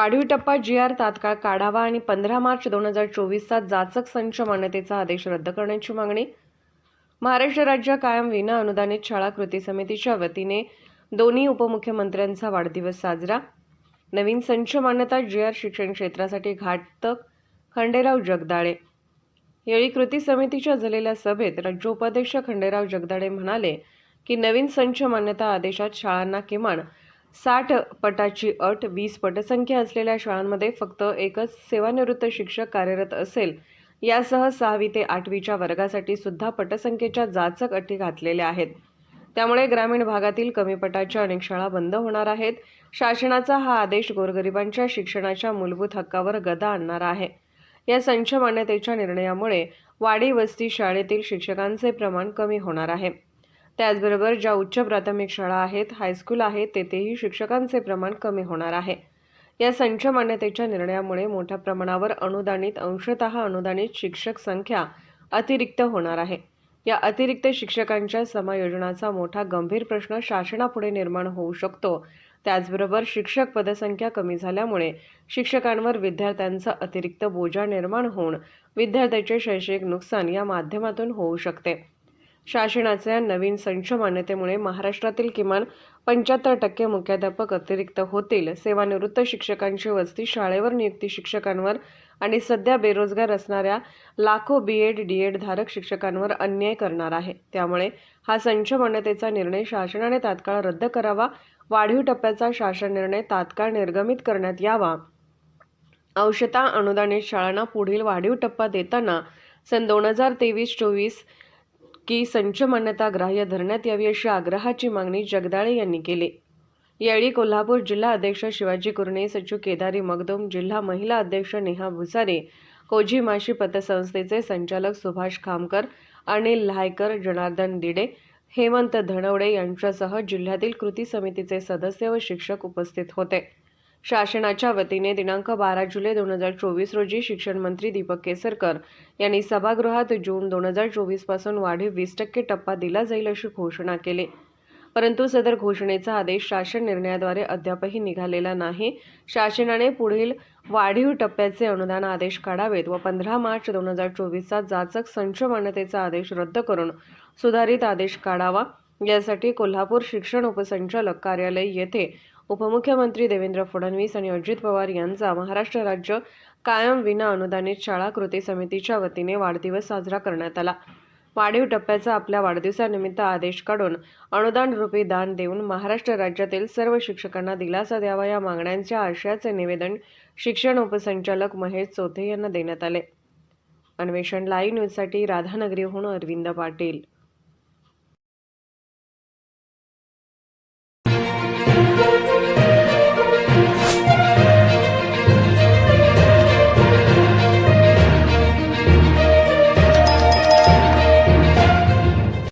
वाढीव टप्पा जी आर तात्काळ काढावा आणि पंधरा मार्च दोन हजार चोवीसचा जाचक संच मान्यतेचा आदेश रद्द करण्याची मागणी. महाराष्ट्र राज्य कायम विना अनुदानित शाळा कृती समितीच्या वतीने दोन्ही उपमुख्यमंत्र्यांचा वाढदिवस साजरा. नवीन संच मान्यता जी आर शिक्षण क्षेत्रासाठी घातक खंडेराव जगदाळे. यावेळी कृती समितीच्या झालेल्या सभेत राज्य उपाध्यक्ष खंडेराव जगदाळे म्हणाले की नवीन संच मान्यता आदेशात शाळांना किमान साठ पटाची अट वीस पटसंख्या असलेल्या शाळांमध्ये फक्त एकच सेवानिवृत्त शिक्षक कार्यरत असेल. यासह सहावी ते आठवीच्या वर्गासाठी सुद्धा पटसंख्येच्या जाचक अटी घातलेल्या आहेत. त्यामुळे ग्रामीण भागातील कमी पटाच्या अनेक शाळा बंद होणार आहेत. शासनाचा हा आदेश गोरगरिबांच्या शिक्षणाच्या मूलभूत हक्कावर गदा आणणारा आहे. या संच मान्यतेच्या निर्णयामुळे वाडी वस्ती शाळेतील शिक्षकांचे प्रमाण कमी होणार आहे. त्याचबरोबर ज्या उच्च प्राथमिक शाळा आहेत हायस्कूल आहेत तेथेही शिक्षकांचे प्रमाण कमी होणार आहे. या संच मान्यतेच्या निर्णयामुळे मोठ्या प्रमाणावर अनुदानित अंशतः अनुदानित शिक्षक संख्या अतिरिक्त होणार आहे. या अतिरिक्त शिक्षकांच्या समायोजनाचा मोठा गंभीर प्रश्न शासनापुढे निर्माण होऊ शकतो. त्याचबरोबर शिक्षक पदसंख्या कमी झाल्यामुळे शिक्षकांवर विद्यार्थ्यांचा अतिरिक्त बोजा निर्माण होऊन विद्यार्थ्याचे शैक्षणिक नुकसान या माध्यमातून होऊ शकते. शासनाच्या नवीन संच मान्यतेमुळे महाराष्ट्रातील किमान पंच्याहत्तर टक्के मुख्याध्यापक अतिरिक्त होतील. सेवानिवृत्त शिक्षकांची वस्ती शाळेवर नियुक्ती शिक्षकांवर आणि सध्या बेरोजगार असणाऱ्या लाखो बी एड डी एड धारक शिक्षकांवर अन्याय करणार आहे. त्यामुळे हा संच मान्यतेचा निर्णय शासनाने तात्काळ रद्द करावा. वाढीव टप्प्याचा शासन निर्णय तात्काळ निर्गमित करण्यात यावा. अंशता अनुदानित शाळांना पुढील वाढीव टप्पा देताना सन दोन हजार तेवीस चोवीस की संच मान्यता ग्राह्य धरण्यात यावी अशी आग्रहाची मागणी जगदाळे यांनी केली. यावेळी कोल्हापूर जिल्हा अध्यक्ष शिवाजी कुरणे सचिव केदारी मगदुम जिल्हा महिला अध्यक्ष नेहा भुसारे कोझी माशी पतसंस्थेचे संचालक सुभाष खामकर अनिल लायकर जनार्दन दिडे हेमंत धनवडे यांच्यासह जिल्ह्यातील कृती समितीचे सदस्य व शिक्षक उपस्थित होते. शासनाच्या वतीने दिनांक बारा जुलै दोन हजार चोवीस रोजी शिक्षण मंत्री दीपक केसरकर यांनी सभागृहात जून दोन हजार चोवीसपासून वाढीव वीस टक्के टप्पा दिला जाईल अशी घोषणा केली. परंतु सदर घोषणेचा आदेश शासन निर्णयाद्वारे अद्यापही निघालेला नाही. शासनाने पुढील वाढीव टप्प्याचे अनुदान आदेश काढावेत व पंधरा मार्च दोन हजार चोवीसचा जाचक संच मान्यतेचा आदेश रद्द करून सुधारित आदेश काढावा. यासाठी कोल्हापूर शिक्षण उपसंचालक कार्यालय येथे उपमुख्यमंत्री देवेंद्र फडणवीस आणि अजित पवार यांचा महाराष्ट्र राज्य कायम विना अनुदानित शाळा कृती समितीच्या वतीने वाढदिवस साजरा करण्यात आला. वाढीव टप्प्याचा आपल्या वाढदिवसानिमित्त आदेश काढून अनुदान रूपी दान देऊन महाराष्ट्र राज्यातील सर्व शिक्षकांना दिलासा द्यावा या मागण्यांच्या आशयाचे निवेदन शिक्षण उपसंचालक महेश चोथे यांना देण्यात आले. अन्वेषण लाईव्ह न्यूजसाठी राधानगरीहून अरविंद पाटील.